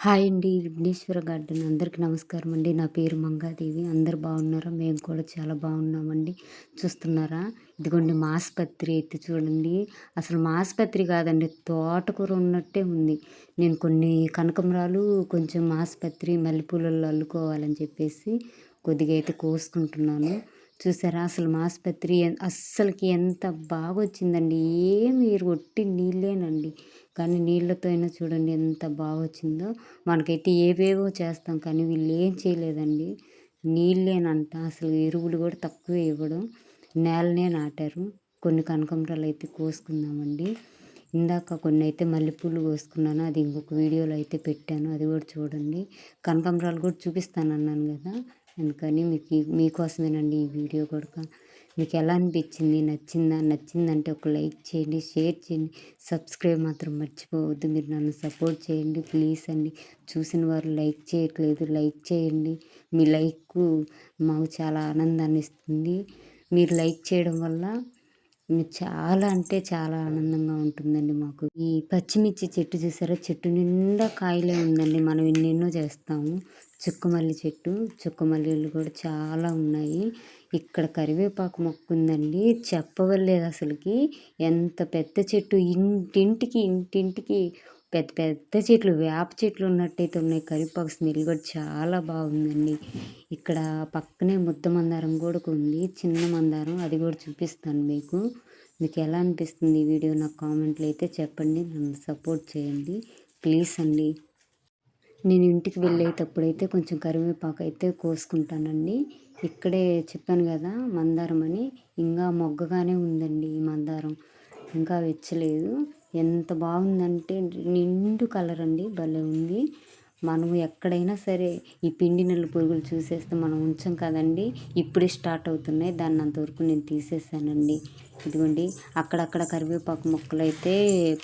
Hi అండి Vighneshwara garden అందరికీ నమస్కారం అండి. నా పేరు మంగాదేవి. అందరు బాగున్నారా? మేము కూడా చాలా బాగున్నామండి. చూస్తున్నారా? ఇదిగోండి మాస్పత్రి అయితే చూడండి. అసలు మాస్పత్రి కాదండి తోటకూర ఉన్నట్టే ఉంది. నేను కొన్ని కనకమరాలు కొంచెం మాస్పత్రి మల్లెపూలలో అల్లుకోవాలని చెప్పేసి కొద్దిగా అయితే కోసుకుంటున్నాను. చూసారా? అసలు మాస్పత్రి అస్సలకి ఎంత బాగా వచ్చిందండి ఏమి ఒట్టి నీళ్ళేనండి. కానీ నీళ్ళతో అయినా చూడండి ఎంత బాగా వచ్చిందో మనకైతే ఏవేవో చేస్తాం కానీ వీళ్ళు ఏం చేయలేదండి నీళ్ళేనంట అసలు ఎరువులు కూడా తక్కువే ఇవ్వడం. నేలనే నాటారు. కొన్ని కనకంబరాలు అయితే కోసుకుందామండి. ఇందాక కొన్ని అయితే మల్లెపూలు కోసుకున్నాను. అది ఇంకొక వీడియోలో అయితే పెట్టాను. అది కూడా చూడండి. కనకంబరాలు కూడా చూపిస్తాను అన్నాను కదా. అందుకని మీకు మీకోసమేనండి ఈ వీడియో కూడా మీకు ఎలా అనిపించింది? నచ్చిందా? నచ్చిందంటే ఒక లైక్ చేయండి షేర్ చేయండి. సబ్స్క్రైబ్ మాత్రం మర్చిపోవద్దు. మీరు నన్ను సపోర్ట్ చేయండి. ప్లీజ్ అండి. చూసిన వారు లైక్ చేయట్లేదు. లైక్ చేయండి. మీ లైక్ మాకు చాలా ఆనందాన్ని ఇస్తుంది. మీరు లైక్ చేయడం వల్ల చాలా అంటే చాలా ఆనందంగా ఉంటుందండి మాకు. ఈ పచ్చిమిర్చి చెట్టు చూసారా? చెట్టు నిండా కాయలే ఉందండి. మనం ఎన్నెన్నో చేస్తాము. చుక్కమల్లి చెట్టు చుక్కమల్లిలు కూడా చాలా ఉన్నాయి. ఇక్కడ కరివేపాకు మొక్క ఉందండి. చెప్పవలేదు అసలుకి. ఎంత పెద్ద చెట్టు. ఇంటింటికి ఇంటింటికి పెద్ద పెద్ద చెట్లు వేప చెట్లు ఉన్నట్టయితే ఉన్నాయి. కరివేపాకు స్మెల్ కూడా చాలా బాగుందండి. ఇక్కడ పక్కనే ముద్ద మందారం కూడా ఉంది. చిన్న మందారం. అది కూడా చూపిస్తాను మీకు. మీకు ఎలా అనిపిస్తుంది ఈ వీడియో? నాకు కామెంట్లు అయితే చెప్పండి. నన్ను సపోర్ట్ చేయండి. ప్లీజ్ అండి. నేను ఇంటికి వెళ్ళేటప్పుడు అయితే కొంచెం కరివేపాకు అయితే కోసుకుంటానండి. ఇక్కడే చెప్పాను కదా మందారం అని. ఇంకా మొగ్గగానే ఉందండి ఈ మందారం. ఇంకా వెచ్చలేదు. ఎంత బాగుందంటే నిండు కలర్ అండి భలే ఉంది. మనం ఎక్కడైనా సరే ఈ పిండి నెల్లు పురుగులు చూసేస్తే మనం ఉంచాం కదండి. ఇప్పుడే స్టార్ట్ అవుతున్నాయి. దాన్ని అంతవరకు నేను తీసేసానండి. ఇదిగోండి అక్కడక్కడ కరివేపాకు మొక్కలు అయితే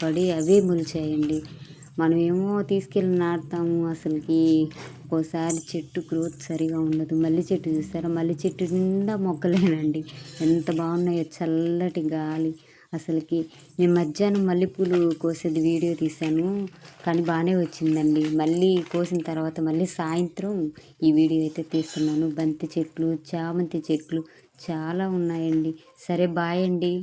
పడి అవే మొలిచాయండి. మనం ఏమో తీసుకెళ్ళి నాటుతాము అసలుకి. ఒక్కోసారి చెట్టు గ్రోత్ సరిగా ఉండదు. మల్లి చెట్టు చూస్తారా? మల్లి చెట్టు నిండా మొక్కలేనండి ఎంత బాగున్నాయో చల్లటి గాలి. అసలుకి నేను మధ్యాహ్నం మల్లెపూలు కోసేది వీడియో తీశాను. కానీ బాగానే వచ్చిందండి. మళ్ళీ కోసిన తర్వాత మళ్ళీ సాయంత్రం ఈ వీడియో అయితే తీస్తున్నాను. బంతి చెట్లు చామంతి చెట్లు చాలా ఉన్నాయండి. సరే బాయ్ అండి.